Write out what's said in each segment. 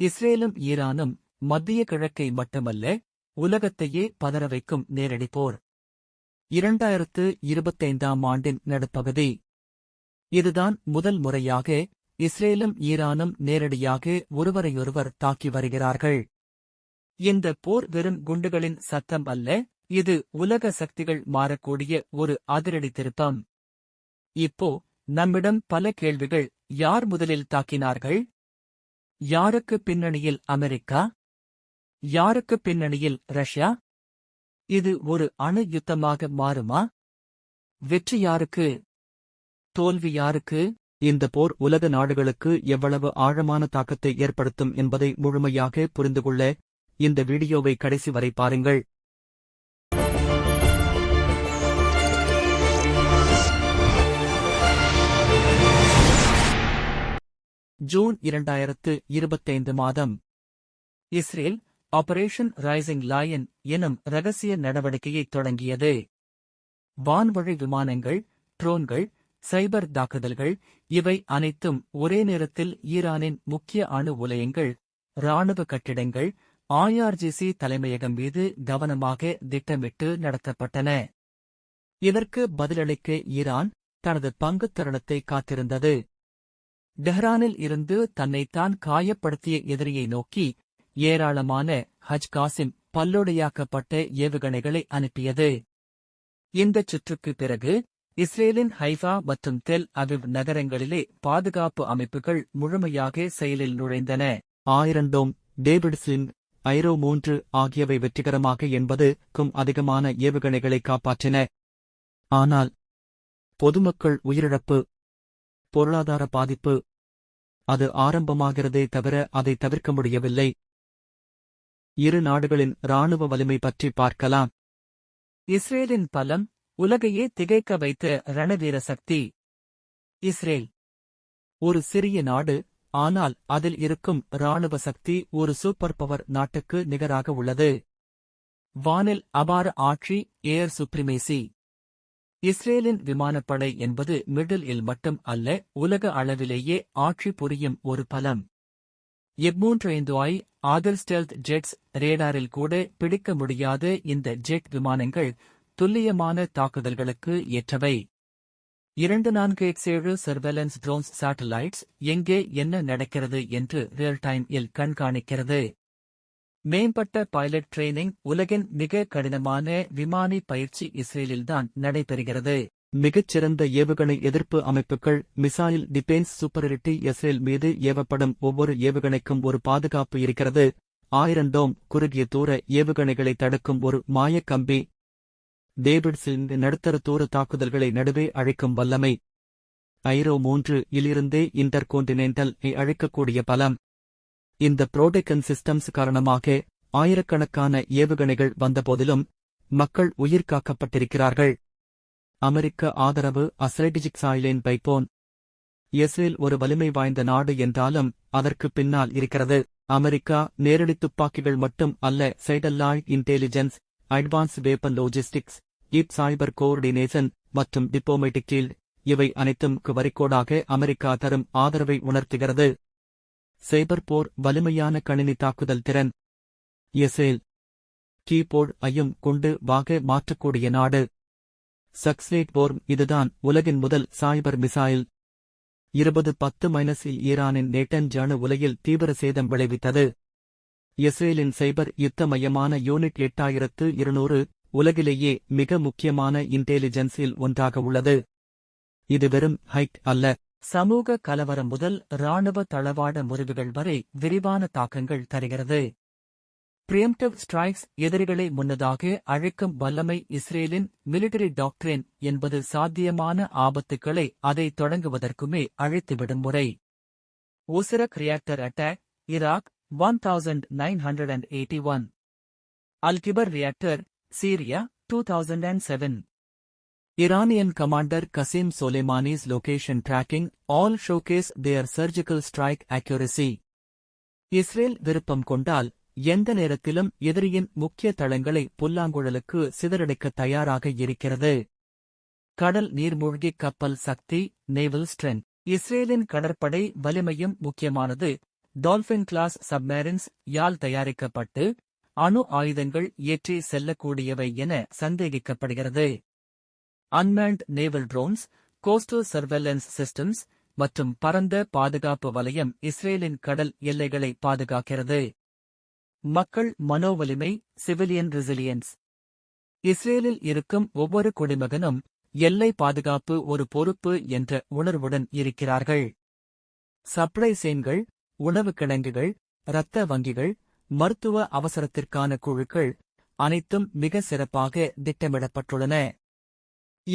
இஸ்ரேலும் ஈரானும் மத்திய கிழக்கை மட்டுமல்ல உலகத்தையே பதற வைக்கும் நேரடி போர். இரண்டாயிரத்து இருபத்தைந்தாம் ஆண்டின் நடுப்பகுதி. இதுதான் முதல் முறையாக இஸ்ரேலும் ஈரானும் நேரடியாக ஒருவரையொருவர் தாக்கி வருகிறார்கள். இந்த போர் வெறும் குண்டுகளின் சத்தம் அல்ல இது உலக சக்திகள் மாறக்கூடிய ஒரு அதிரடி திருப்பம். இப்போ நம்மிடம் பல கேள்விகள் யார் முதலில் தாக்கினார்கள்? யாருக்கு பின்னணியில் அமெரிக்கா? யாருக்கு பின்னணியில் ரஷ்யா? இது ஒரு அணு யுத்தமாக மாறுமா? வெற்றி யாருக்கு? தோல்வி யாருக்கு? இந்த போர் உலக நாடுகளுக்கு எவ்வளவு ஆழமான தாக்கத்தை ஏற்படுத்தும் என்பதை முழுமையாக புரிந்து கொள்ள இந்த வீடியோவை கடைசி வரை பாருங்கள். ஜூன் இரண்டாயிரத்து இருபத்தைந்து மாதம். இஸ்ரேல் ஆபரேஷன் ரைசிங் லாயன் எனும் ரகசிய நடவடிக்கையை தொடங்கியது. வான்வழி விமானங்கள் ட்ரோன்கள் சைபர் தாக்குதல்கள் இவை அனைத்தும் ஒரே நேரத்தில் ஈரானின் முக்கிய அணு உலையங்கள் ராணுவ கட்டிடங்கள் ஐஆர்ஜிசி தலைமையகம் மீது கவனமாக திட்டமிட்டு நடத்தப்பட்டன. இதற்கு பதிலளிக்க ஈரான் தனது பங்குத் தருணத்தை காத்திருந்தது. டெஹ்ரானில் இருந்து தன்னைத்தான் காயப்படுத்திய எதிரியை நோக்கி ஏராளமான ஹஜ் காசிம் பல்லோடையாக்கப்பட்ட ஏவுகணைகளை அனுப்பியது. இந்தச் சுற்றுக்கு பிறகு இஸ்ரேலின் ஹைஃபா மற்றும் தெல் அவிவ் நகரங்களிலே பாதுகாப்பு அமைப்புகள் முழுமையாக செயலில் நுழைந்தன. ஆயிரண்டோம் டேவிட்ஸின் ஐரோ மூன்று ஆகியவை வெற்றிகரமாக என்பதுக்கும் அதிகமான ஏவுகணைகளை காப்பாற்றின. ஆனால் பொதுமக்கள் உயிரிழப்பு பொருளாதார பாதிப்பு. அது ஆரம்பமாகிறதே தவிர அதை தவிர்க்க முடியவில்லை. இரு நாடுகளின் இராணுவ வலிமை பற்றி பார்க்கலாம். இஸ்ரேலின் பலம் உலகையே திகைக்க வைத்த ரணவீர சக்தி. இஸ்ரேல் ஒரு சிறிய நாடு ஆனால் அதில் இருக்கும் இராணுவ சக்தி ஒரு சூப்பர் பவர் நாட்டுக்கு நிகராக உள்ளது. வானில் அபார ஆட்சி ஏர் சுப்ரிமேசி. இஸ்ரேலின் விமானப்படை என்பது மிடில் இல் மட்டும் அல்ல உலக அளவிலேயே ஆட்சி புரியும் ஒரு பலம். எக்மூன்று ஐந்து ஐ ஆதர் ஸ்டெல்த் ஜெட்ஸ் ரேடாரில் கூட பிடிக்க முடியாத இந்த ஜெட் விமானங்கள் துல்லியமான தாக்குதல்களுக்கு ஏற்றவை. இரண்டு நான்கு எக்ஸ் ஏழு சர்வேலன்ஸ் ட்ரோன்ஸ் சேட்டலைட்ஸ் எங்கே என்ன நடக்கிறது என்று ரியல் டைம் இல் கண்காணிக்கிறது. மேம்பட்ட பைலட் ட்ரெய்னிங் உலகின் மிக கடினமான விமானி பயிற்சி இஸ்ரேலில்தான் நடைபெறுகிறது. மிகச்சிறந்த ஏவுகணை எதிர்ப்பு அமைப்புகள் மிசைல் டிபென்ஸ் சூப்பரிட்டி இஸ்ரேல் மீது ஏவப்படும் ஒவ்வொரு ஏவுகணைக்கும் ஒரு பாதுகாப்பு இருக்கிறது. ஆயிரண்டோம் குறுகிய தூர ஏவுகணைகளை தடுக்கும் ஒரு மாயக்கம்பி டேவிட்ஸின் நடுத்தர தூர தாக்குதல்களை நடுவே அழைக்கும் வல்லமை. ஐரோ மூன்று இலிருந்தே இன்டர்கோண்டினென்டல் அழைக்கக்கூடிய பலம். இந்த புரோடெக்கன் சிஸ்டம்ஸ் காரணமாக ஆயிரக்கணக்கான ஏவுகணைகள் வந்தபோதிலும் மக்கள் உயிர் காக்கப்பட்டிருக்கிறார்கள். அமெரிக்க ஆதரவு அஸ்ட்ராட்டஜிக் சாயிலின் பைப்போன் இஸ்ரேல் ஒரு வலிமை வாய்ந்த நாடு என்றாலும் அதற்கு பின்னால் இருக்கிறது. அமெரிக்கா நேரடி துப்பாக்கிகள் மட்டும் அல்ல சைடல்லாய் இன்டெலிஜென்ஸ் அட்வான்ஸ் வேப்பன் லோஜிஸ்டிக்ஸ் இப் சைபர் கோஆர்டினேஷன் மற்றும் டிப்ளோமேட்டிக் கீழ் இவை அனைத்தும் வரிக்கோடாக அமெரிக்கா தரும் ஆதரவை உணர்த்துகிறது. சைபர் போர் வலிமையான கணினி தாக்குதல் திறன். எசேல். கீபோர்ட் ஐயும் கொண்டு வாக மாற்றக்கூடிய நாடு. சக்ஸ்லேட் போர் இதுதான் உலகின் முதல் சாய்பர் மிசைல். இருபது பத்து மைனஸில் ஈரானின் நேட்டன் ஜானு உலகில் தீவிர சேதம் விளைவித்தது. இஸ்ரேலின் சைபர் யுத்த மையமான யூனிட் எட்டாயிரத்து இருநூறு உலகிலேயே மிக முக்கியமான இன்டெலிஜென்ஸில் ஒன்றாக உள்ளது. இது வெறும் ஹைட் அல்ல. சமூக கலவரம் முதல் இராணுவ தளவாட முறிவுகள் வரை விரிவான தாக்கங்கள் தருகிறது. பிரியம்டிவ் ஸ்ட்ரைக்ஸ் எதிரிகளை முன்னதாக அழைக்கும் வல்லமை இஸ்ரேலின் மிலிட்டரி டாக்டரின் என்பது சாத்தியமான ஆபத்துக்களை அதை தொடங்குவதற்குமே அழைத்துவிடும் முறை. Osirak reactor attack Iraq one thousand nine hundred and eighty one Al Kibar reactor Syria two thousand and seven Iranian commander Qasim Soleimani's location tracking all showcase their surgical strike accuracy. Israel விருப்பம் கொண்டால் எந்த நேரத்திலும் எதிரியின் முக்கிய தளங்களை புல்லாங்குழலுக்கு சிதறடிக்க தயாராக இருக்கிறது. கடல் நீர்மூழ்கி கப்பல் சக்தி நேவல் ஸ்ட்ரென்த் இஸ்ரேலின் கடற்படை வலிமையும் முக்கியமானது. டால்பின் கிளாஸ் சப்மேரின்ஸ் யால் தயாரிக்கப்பட்டு அணு ஆயுதங்கள் ஏற்றி செல்லக்கூடியவை என சந்தேகிக்கப்படுகிறது. Unmanned naval drones coastal surveillance systems மற்றும் பரந்த பாதுகாப்பு வலயம் இஸ்ரேலின் கடல் எல்லைகளை பாதுகாக்கிறது. மக்கள் மனோவலிமை சிவிலியன் ரெசிலியன்ஸ் இஸ்ரேலில் இருக்கும் ஒவ்வொரு குடிமகனும் எல்லை பாதுகாப்பு ஒரு பொறுப்பு என்ற உணர்வுடன் இருக்கிறார்கள். சப்ளை செயின்கள் உணவு கிடங்குகள் இரத்த வங்கிகள் மருத்துவ அவசரத்திற்கான குழுக்கள் அனைத்தும் மிக சிறப்பாக திட்டமிடப்பட்டுள்ளன.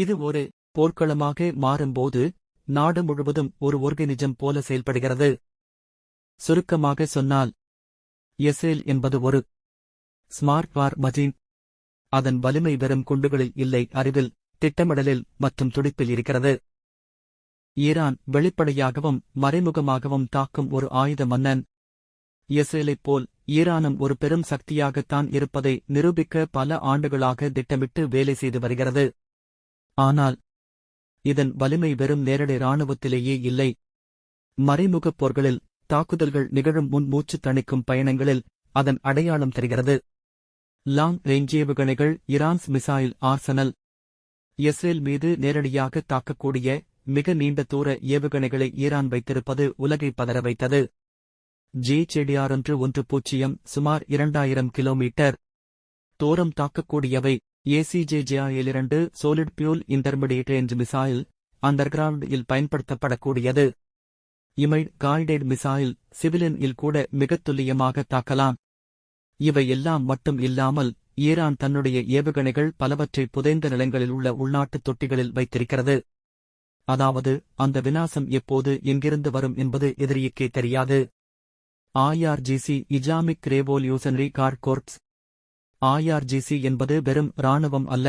இது ஒரு போர்க்களமாக மாறும்போது நாடு முழுவதும் ஒரு ஒர்கனிஜம் போல செயல்படுகிறது. சுருக்கமாக சொன்னால் எஸ்ரேல் என்பது ஒரு ஸ்மார்ட் வார் மஜீன் அதன் வலிமை வெறும் குண்டுகளில் இல்லை அறிவில் திட்டமிடலில் மற்றும் துடிப்பில் இருக்கிறது. ஈரான் வெளிப்படையாகவும் மறைமுகமாகவும் தாக்கும் ஒரு ஆயுத மன்னன். இஸ்ரேலைப் போல் ஈரானும் ஒரு பெரும் சக்தியாகத்தான் இருப்பதை நிரூபிக்க பல ஆண்டுகளாக திட்டமிட்டு வேலை செய்து வருகிறது. ஆனால் இதன் வலிமை வெறும் நேரடி இராணுவத்திலேயே இல்லை. மறைமுகப் போர்களில் தாக்குதல்கள் நிகழும் முன் மூச்சு தணிக்கும் பயணங்களில் அதன் அடையாளம் தெரிகிறது. லாங் ரேஞ்ச் ஏவுகணைகள் இரான்ஸ் மிசைல் ஆர்சனல் இஸ்ரேல் மீது நேரடியாக தாக்கக்கூடிய மிக நீண்ட தூர ஏவுகணைகளை ஈரான் வைத்திருப்பது உலகை பதற வைத்தது. ஜே செடியாரொன்று ஒன்று பூஜ்ஜியம் சுமார் இரண்டாயிரம் கிலோமீட்டர் தூரம் தாக்கக்கூடியவை. ஏசிஜேஜிஐயில் இரண்டு solid fuel intermediate range missile underground இல் பயன்படுத்தப்படக்கூடியது. இமைட் காய்டெட் மிசைல் சிவிலின் இல் கூட மிகத் துல்லியமாக தாக்கலாம். இவை எல்லாம் மட்டும் இல்லாமல் ஈரான் தன்னுடைய ஏவுகணைகள் பலவற்றை புதைந்த நிலங்களில் உள்ள உள்நாட்டு தொட்டிகளில் வைத்திருக்கிறது. அதாவது அந்த வினாசம் எப்போது எங்கிருந்து வரும் என்பது எதிரியுக்கே தெரியாது. IRGC Islamic revolutionary guard corps IRGC என்பது வெறும் இராணுவம் அல்ல.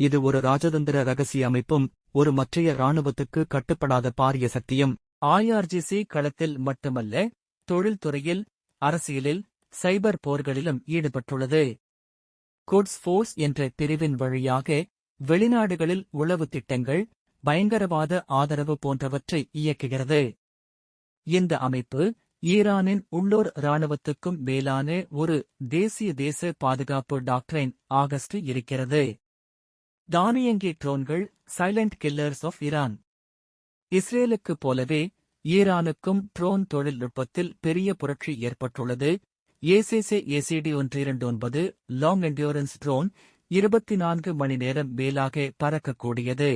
இது ஒரு ராஜதந்திர ரகசிய அமைப்பும் ஒரு மற்றைய இராணுவத்துக்கு கட்டுப்படாத பாரிய சக்தியும். ஐஆர்ஜிசி களத்தில் மட்டுமல்ல தொழில்துறையில் அரசியலில் சைபர் போர்களிலும் ஈடுபட்டுள்ளது. குட்ஸ் ஃபோர்ஸ் என்ற பிரிவின் வழியாக வெளிநாடுகளில் உளவு திட்டங்கள் பயங்கரவாத ஆதரவு போன்றவற்றை இயக்குகிறது. இந்த அமைப்பு ஈரானின் உள்ளூர் இராணுவத்துக்கும் மேலான ஒரு தேசிய தேச பாதுகாப்பு டாக்டரைன் ஆகஸ்ட் இருக்கிறது. தானியங்கி ட்ரோன்கள் சைலண்ட் கில்லர்ஸ் ஆஃப் ஈரான். இஸ்ரேலுக்குப் போலவே ஈரானுக்கும் ட்ரோன் தொழில்நுட்பத்தில் பெரிய புரட்சி ஏற்பட்டுள்ளது. ஏசிசே ஏசிடி ஒன்று இரண்டு ஒன்பது லாங் என்டியூரன்ஸ் ட்ரோன் இருபத்தி நான்கு மணி நேரம் மேலாக பறக்கக்கூடியது.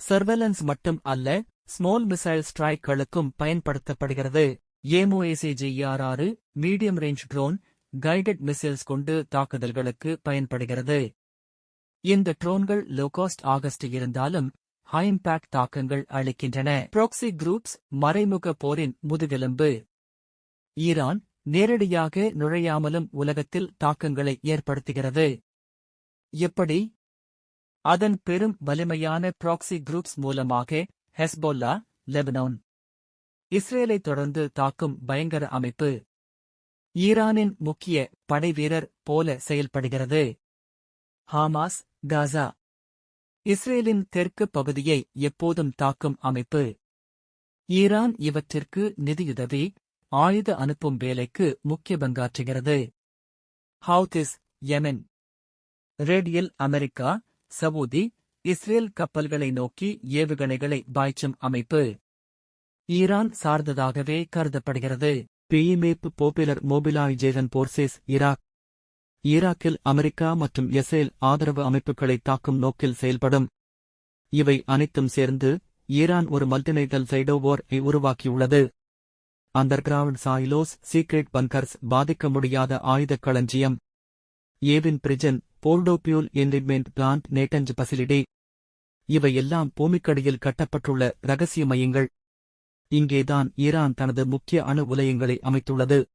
சர்வலன்ஸ் மட்டும் அல்ல ஸ்மால் மிசைல் ஸ்ட்ரைக்களுக்கும் பயன்படுத்தப்படுகிறது. ஏமோஏசிஜிஆர் ஆறு medium range drone guided missiles கொண்டு தாக்குதல்களுக்கு பயன்படுகிறது. இந்த ட்ரோன்கள் லோகாஸ்ட் ஆகஸ்ட் இருந்தாலும் ஹை இம்பாக்ட் தாக்கங்கள் அளிக்கின்றன. ப்ராக்சி குரூப்ஸ் மறைமுக போரின் முதுகெலும்பு. ஈரான் நேரடியாக நுழையாமலும் உலகத்தில் தாக்கங்களை ஏற்படுத்துகிறது. எப்படி? அதன் பெரும் வலிமையான ப்ராக்சி குரூப்ஸ் மூலமாக ஹெஸ்போல்லா லெபனான் இஸ்ரேலை தொடர்ந்து தாக்கும் பயங்கர அமைப்பு. ஈரானின் முக்கிய படைவீரர் போல செயல்படுகிறது. Hamas Gaza. இஸ்ரேலின் தெற்கு பகுதியை எப்போதும் தாக்கும் அமைப்பு. ஈரான் இவற்றிற்கு நிதியுதவி ஆயுத அனுப்பும் வேலைக்கு முக்கிய பங்காற்றுகிறது. Houthis Yemen. Radial America Saudi Israel கப்பல்களை நோக்கி ஏவுகணைகளை பாய்ச்சும் அமைப்பு. ஈரான் சார்ந்ததாகவே கருதப்படுகிறது. பிஇமேப் போப்புலர் மோபிலைசேஷன் போர்சேஸ் ஈராக். ஈராக்கில் அமெரிக்கா மற்றும் இஸ்ரேல் ஆதரவு அமைப்புகளை தாக்கும் நோக்கில் செயல்படும். இவை அனைத்தும் சேர்ந்து ஈரான் ஒரு மல்டிநேட்டல் சைடோவோர் ஐ உருவாக்கியுள்ளது. அண்டர்கிரவுண்ட் சாயிலோஸ் சீக்ரெட் பங்கர்ஸ் பாதிக்க முடியாத ஆயுதக் களஞ்சியம். Evin prison Fordow fuel enrichment plant Natanz facility. இவையெல்லாம் பூமிக்கடியில் கட்டப்பட்டுள்ள ரகசிய மையங்கள். இங்கேதான் ஈரான் தனது முக்கிய அணு உலையங்களை அமைத்துள்ளது.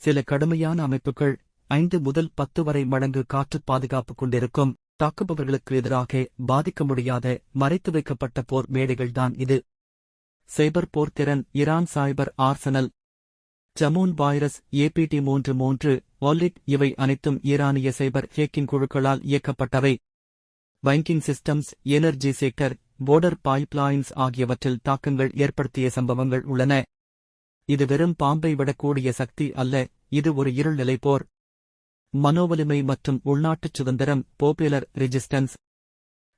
சில கடுமையான அமைப்புகள் ஐந்து முதல் பத்து வரை மடங்கு காற்று பாதுகாப்பு கொண்டிருக்கும். தாக்குபவர்களுக்கு எதிராக பாதிக்க முடியாத மறைத்து வைக்கப்பட்ட போர் மேடைகள்தான் இது. சைபர் போர் திறன் Iran cyber arsenal. Shamoon virus APT மூன்று மூன்று வாலிட் இவை அனைத்தும் ஈரானிய சைபர் ஹேக்கிங் குழுக்களால் இயக்கப்பட்டவை. Banking systems energy sector border pipelines ஆகியவற்றில் தாக்கங்கள் ஏற்படுத்திய சம்பவங்கள் உள்ளன. இது வெறும் பாம்பை விடக்கூடிய சக்தி அல்ல இது ஒரு இருள்நிலை போர். மனோவலிமை மற்றும் உள்நாட்டுச் சுதந்திரம் போப்புலர் ரெஜிஸ்டன்ஸ்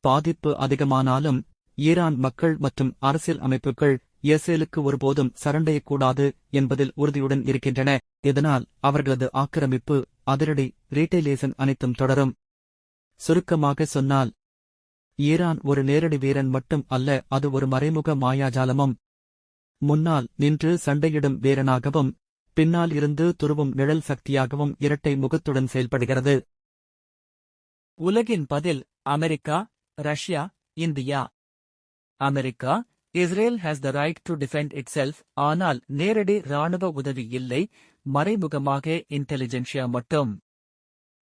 பாதிப்பு அதிகமானாலும் ஈரான் மக்கள் மற்றும் அரசியல் அமைப்புகள் இயசேலுக்கு ஒருபோதும் சரண்டையக்கூடாது என்பதில் உறுதியுடன் இருக்கின்றன. இதனால் அவர்களது ஆக்கிரமிப்பு அதிரடி ரீட்டைலேசன் அனைத்தும் தொடரும். சுருக்கமாக சொன்னால் ஈரான் ஒரு நேரடி வீரன் மட்டும் அல்ல அது ஒரு மறைமுக மாயாஜாலமும். முன்னால் நின்று சண்டையிடும் வீரனாகவும் பின்னால் இருந்து துருவும் நிழல் சக்தியாகவும் இரட்டை முகத்துடன் செயல்படுகிறது. உலகின் பதில் America Russia India. America Israel has the right to defend itself ஆனால் நேரடி ராணுவ உதவி இல்லை மறைமுகமாக இன்டெலிஜென்ஷியா மட்டும்.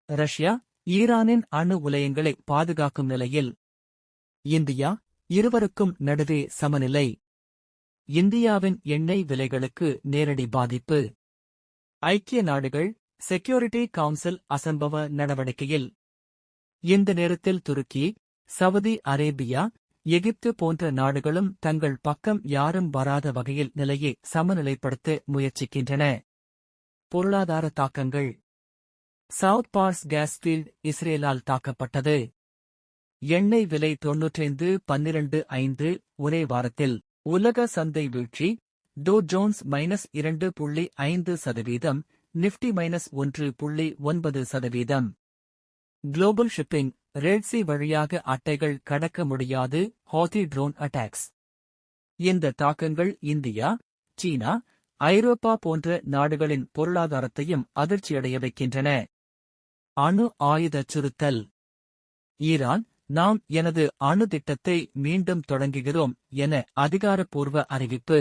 ரஷ்யா ஈரானின் அணு உலையங்களை பாதுகாக்கும் நிலையில். இந்தியா இருவருக்கும் நடுவே சமநிலை. இந்தியாவின் எண்ணெய் விலைகளுக்கு நேரடி பாதிப்பு. ஐக்கிய நாடுகள் செக்யூரிட்டி கவுன்சில் அசம்பவ நடவடிக்கையில். இந்த நேரத்தில் துருக்கி சவுதி அரேபியா எகிப்து போன்ற நாடுகளும் தங்கள் பக்கம் யாரும் வராத வகையில் நிலையை சமநிலைப்படுத்த முயற்சிக்கின்றன. பொருளாதார தாக்கங்கள். சவுத் பார்ஸ் கேஸ்ஃபீல்ட் இஸ்ரேலால் தாக்கப்பட்டது. எண்ணெய் விலை தொன்னூற்றைந்து பன்னிரண்டு ஐந்து ஒரே வாரத்தில். உலக சந்தை வீழ்ச்சி. டோ ஜோன்ஸ் மைனஸ் இரண்டு புள்ளி ஐந்து சதவீதம். நிஃப்டி மைனஸ் ஒன்று புள்ளி ஒன்பது சதவீதம். குளோபல் ஷிப்பிங் ரெட்சி வழியாக அட்டைகள் கடக்க முடியாது. ஹாத்தி ட்ரோன் அட்டாக்ஸ் இந்த தாக்கங்கள் இந்தியா சீனா ஐரோப்பா போன்ற நாடுகளின் பொருளாதாரத்தையும் அதிர்ச்சியடைய வைக்கின்றன. அணு ஆயுத சுருத்தல். ஈரான் நாம் எனது அணு திட்டத்தை மீண்டும் தொடங்குகிறோம் என அதிகாரப்பூர்வ அறிவிப்பு.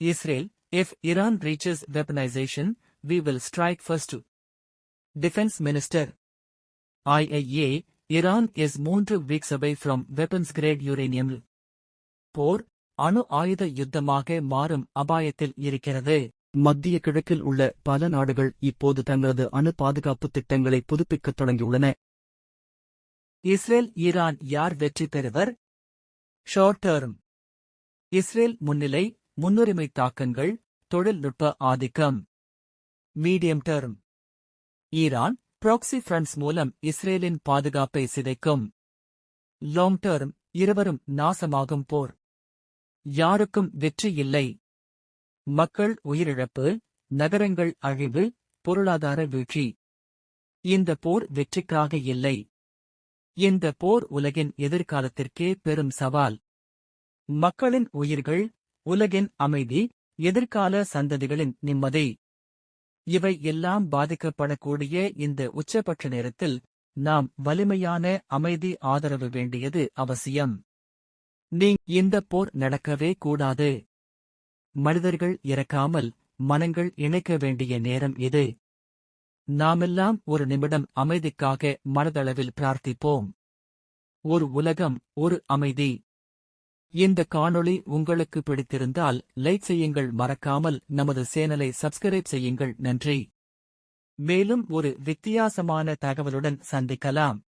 Israel if Iran reaches weaponisation we will strike first defence minister ஐஐஏ Iran is மூன்று weeks away from weapons grade uranium போர் அணு ஆயுத யுத்தமாக மாறும் அபாயத்தில் இருக்கிறது. மத்திய கிழக்கில் உள்ள பல நாடுகள் இப்போது தங்களது அணு பாதுகாப்பு திட்டங்களை புதுப்பிக்கத் தொடங்கியுள்ளன. இஸ்ரேல் ஈரான் யார் வெற்றி பெறுவர்? ஷார்ட் டேர்ம் இஸ்ரேல் முன்னிலை முன்னுரிமை தாக்கங்கள் தொழில்நுட்ப ஆதிக்கம். Medium term Iran proxy fronts மூலம் இஸ்ரேலின் பாதுகாப்பை சிதைக்கும். லாங் டேர்ம் இருவரும் நாசமாகும் போர். யாருக்கும் வெற்றி இல்லை. மக்கள் உயிரிழப்பு நகரங்கள் அழிவு பொருளாதார வீழ்ச்சி. இந்த போர் வெற்றிக்காக இல்லை. இந்த போர் உலகின் எதிர்காலத்திற்கே பெரும் சவால். மக்களின் உயிர்கள் உலகின் அமைதி எதிர்கால சந்ததிகளின் நிம்மதி. இவை எல்லாம் பாதிக்கப்படக்கூடிய இந்த உச்சபட்ச நேரத்தில் நாம் வலிமையான அமைதி ஆதரவு வேண்டியது அவசியம். நீ இந்த போர் நடக்கவே கூடாது. மனிதர்கள் இறக்காமல் மனங்கள் இணைக்க வேண்டிய நேரம் இது. நாமெல்லாம் ஒரு நிமிடம் அமைதிக்காக மனதளவில் பிரார்த்திப்போம். ஒரு உலகம் ஒரு அமைதி. இந்த காணொளி உங்களுக்கு பிடித்திருந்தால் லைக் செய்யுங்கள் மறக்காமல் நமது சேனலை சப்ஸ்கிரைப் செய்யுங்கள். நன்றி. மேலும் ஒரு வித்தியாசமான தகவலுடன் சந்திக்கலாம்.